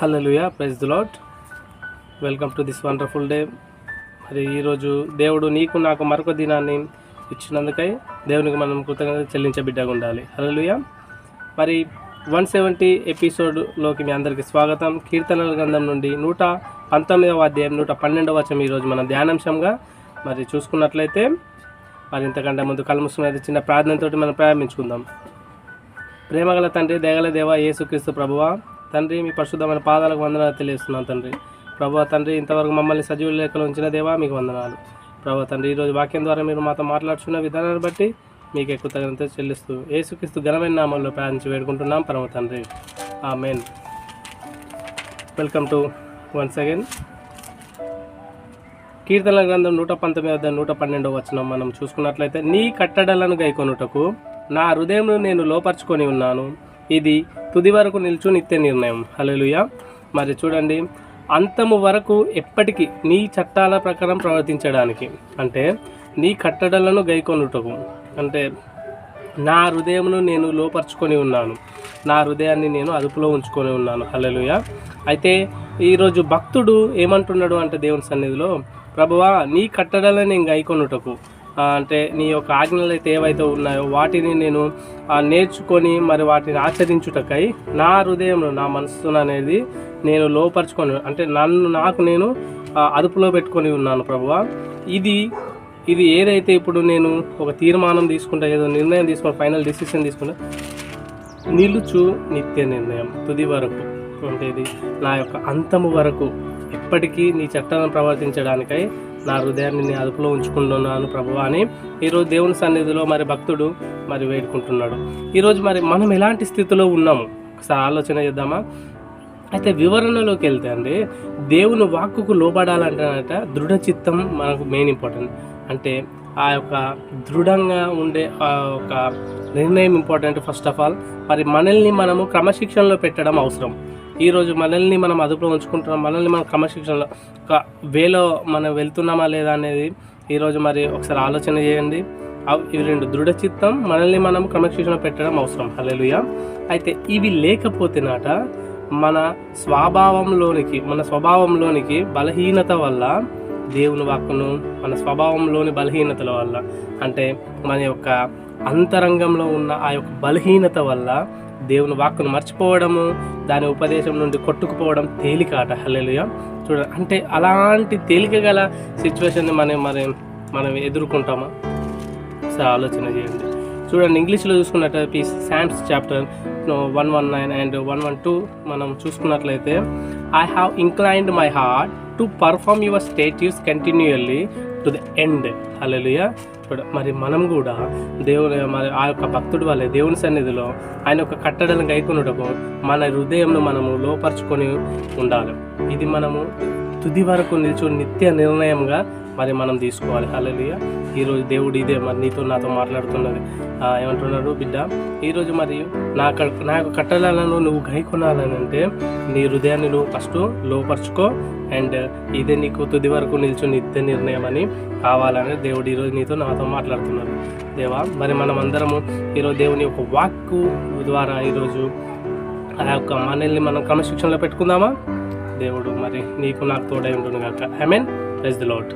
Hallelujah praise the lord welcome to this wonderful day మరి ఈరోజు దేవుడు నీకు నాకు మరొక దినాన్ని ఇచ్చినందుకై దేవునికి మనం కృతజ్ఞత చెల్లించే బిడ్డగా ఉండాలి. హలలుయా మరి వన్ సెవెంటీ ఎపిసోడ్లోకి మీ అందరికీ స్వాగతం. కీర్తనల గ్రంథం నుండి నూట పంతొమ్మిదవ అధ్యాయం నూట పన్నెండవ వచనం ఈరోజు మనం ధ్యానాంశంగా మరి చూసుకున్నట్లయితే మరి ఇంతకంటే ముందు కలుముసుకునేది చిన్న ప్రార్థనతోటి మనం ప్రారంభించుకుందాం. ప్రేమగల తండ్రి దయగల దేవ యేసుక్రీస్తు ప్రభువ తండ్రి మీ పరిశుద్ధమైన పాదాలకు వందనాలు తెలియజేస్తున్నాను తండ్రి. ప్రభు తండ్రి ఇంతవరకు మమ్మల్ని సజీవ లేఖలు ఉంచిన దేవా మీకు వందనాలు. ప్రభు తండ్రి ఈరోజు వాక్యం ద్వారా మీరు మాతో మాట్లాడుతున్న విధానాన్ని బట్టి మీకు ఎక్కువ తగినంత చెల్లిస్తూ ఏసుక్రీస్తు ఘనమైన నామంలో ప్రార్థించి వేడుకుంటున్నాం. పరమ తండ్రి amen welcome to once again. కీర్తనల గ్రంథం నూట పంతొమ్మిది వద్ద నూట పన్నెండవ వచనం మనం చూసుకున్నట్లయితే నీ కట్టడలను గైకొనుటకు నా హృదయం నేను లోపరుచుకొని ఉన్నాను. ఇది తుది వరకు నిల్చు నిత్య నిర్ణయం. హల్లెలూయా. మరి చూడండి అంతము వరకు ఎప్పటికీ నీ చట్టాల ప్రకారం ప్రవర్తించడానికి అంటే నీ కట్టడలను గైకొనుటకు అంటే నా హృదయమును నేను లోపరుచుకొని ఉన్నాను. నా హృదయాన్ని నేను అదుపులో ఉంచుకొని ఉన్నాను. హలలుయ అయితే ఈరోజు భక్తుడు ఏమంటున్నాడు అంటే దేవుని సన్నిధిలో ప్రభువా నీ కట్టడలను నేను గైకొనుటకు అంటే నీ యొక్క ఆజ్ఞలు అయితే ఏవైతే ఉన్నాయో వాటిని నేను నేర్చుకొని మరి వాటిని ఆచరించుటకై నా హృదయంలో నా మనస్సును అనేది నేను లోపరుచుకొని అంటే నన్ను నాకు నేను అదుపులో పెట్టుకొని ఉన్నాను ప్రభువా. ఇది ఇది ఏదైతే ఇప్పుడు నేను ఒక తీర్మానం తీసుకుంటా ఏదో నిర్ణయం తీసుకుని ఫైనల్ డిసిషన్ తీసుకుంటా నిలుచు నిత్య నిర్ణయం తుది వరకు. అంటే ఇది నా యొక్క అంతము వరకు. ఎప్పటికీ నీ చట్టాలను ప్రవర్తించడానికై నా హృదయాన్ని నేను అదుపులో ఉంచుకుంటున్నాను ప్రభు అని ఈరోజు దేవుని సన్నిధిలో మరి భక్తుడు మరి వేడుకుంటున్నాడు. ఈరోజు మరి మనం ఎలాంటి స్థితిలో ఉన్నాము? ఒకసారి ఆలోచన చేద్దామా? అయితే వివరణలోకి వెళ్తే అండి దేవుని వాక్కుకు లోబడాలంటేనట దృఢ చిత్తం మనకు మెయిన్ ఇంపార్టెంట్ అంటే ఆ యొక్క దృఢంగా ఉండే ఆ ఒక నిర్ణయం ఇంపార్టెంట్ ఫస్ట్ ఆఫ్ ఆల్ మరి మనల్ని మనము క్రమశిక్షణలో పెట్టడం అవసరం. ఈరోజు మనల్ని మనం అదుపులో ఉంచుకుంటున్నాం మనల్ని మనం క్రమశిక్షణలో ఒక వేలో మనం వెళ్తున్నామా లేదా అనేది ఈరోజు మరి ఒకసారి ఆలోచన చేయండి. ఇవి రెండు దృఢ చిత్తం మనల్ని మనం క్రమశిక్షణ పెట్టడం అవసరం. హల్లెలూయా. అయితే ఇవి లేకపోతే నాట మన స్వభావంలోనికి మన స్వభావంలోనికి బలహీనత వల్ల దేవుని వాక్కును మన స్వభావంలోని బలహీనతల వల్ల అంటే మన యొక్క అంతరంగంలో ఉన్న ఆ యొక్క బలహీనత వల్ల దేవుని వాక్కును మర్చిపోవడము దాని ఉపదేశం నుండి కొట్టుకుపోవడం తేలిక అట చూడండి చూడ అంటే అలాంటి తేలిక గల సిచ్యువేషన్ని మనం మరి మనం ఎదుర్కొంటామా? ఒకసారి ఆలోచన చేయండి. చూడండి ఇంగ్లీష్లో చూసుకున్నట్లయితే Psalms chapter one one nine and one one two మనం చూసుకున్నట్లయితే I have inclined my heart to perform your statutes continually to the end hallelujah మరి మనం కూడా దేవుని మరి ఆ యొక్క భక్తుడి వల్లే దేవుని సన్నిధిలో ఆయన యొక్క కట్టడలను గైకొనుటకు మన హృదయంను మనము లోపరుచుకొని ఉండాలి. ఇది మనము తుది వరకు నిల్చో నిత్య నిర్ణయంగా మరి మనం తీసుకోవాలి. హలలియ ఈరోజు దేవుడు ఇదే మరి నీతో నాతో మాట్లాడుతున్నది. ఏమంటున్నాడు? బిడ్డ ఈరోజు మరి నా నా యొక్క కట్టడాలను నువ్వు గైకొనాలని అంటే నీ హృదయాన్ని నువ్వు ఫస్ట్ లోపరుచుకో అండ్ ఇదే నీకు తుది వరకు నిల్చు నిత్య నిర్ణయం అని కావాలని దేవుడు ఈరోజు నీతో నాతో మాట్లాడుతున్నాడు. దేవా మరి మనం అందరము ఈరోజు దేవుని యొక్క వాక్కు ద్వారా ఈరోజు ఆ యొక్క మనల్ని మనం క్రమశిక్షణలో పెట్టుకుందామా? దేవుడు మరి నీకు నాకు తోడై ఉంటుంది కాక I mean praise the lord